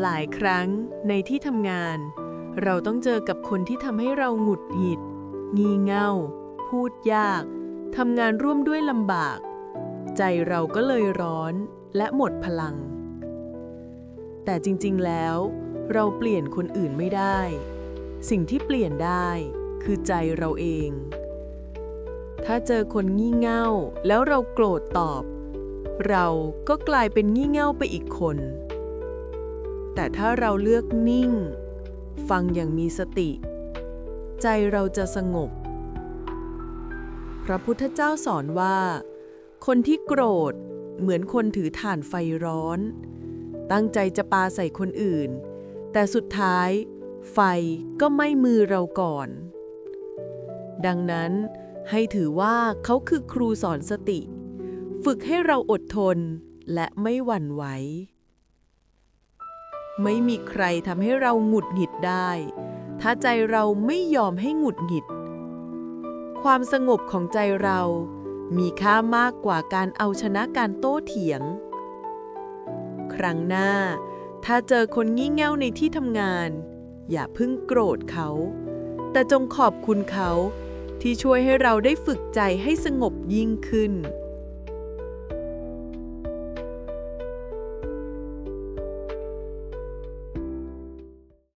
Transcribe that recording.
หลายครั้งในที่ทำงาน เราต้องเจอกับคนที่ทำให้เราหงุดหงิด งี่เง่า พูดยาก ทำงานร่วมด้วยลำบาก ใจเราก็เลยร้อนและหมดพลัง แต่จริงๆแล้ว เราเปลี่ยนคนอื่นไม่ได้ สิ่งที่เปลี่ยนได้คือใจเราเอง ถ้าเจอคนงี่เง่าแล้วเราโกรธตอบ เราก็กลายเป็นงี่เง่าไปอีกคน แต่ถ้าเราเลือกนิ่ง ฟังอย่างมีสติ ใจเราจะสงบ พระพุทธเจ้าสอนว่า คนที่โกรธเหมือนคนถือถ่านไฟร้อน ตั้งใจจะปาใส่คนอื่น แต่สุดท้าย ไฟก็ไม้มือเราก่อน ดังนั้นให้ถือว่าเขาคือครูสอนสติ ฝึกให้เราอดทนและไม่หวั่นไหว ไม่มีใครทำให้เราหงุดหงิดได้ ถ้าใจเราไม่ยอมให้หงุดหงิด ความสงบของใจเรา มีค่ามากกว่าการเอาชนะการโต้เถียง ครั้งหน้า ถ้าเจอคนงี่เง่าในที่ทำงาน อย่าเพิ่งโกรธเขา แต่จงขอบคุณเขาที่ช่วยให้เราได้ฝึกใจให้สงบยิ่งขึ้น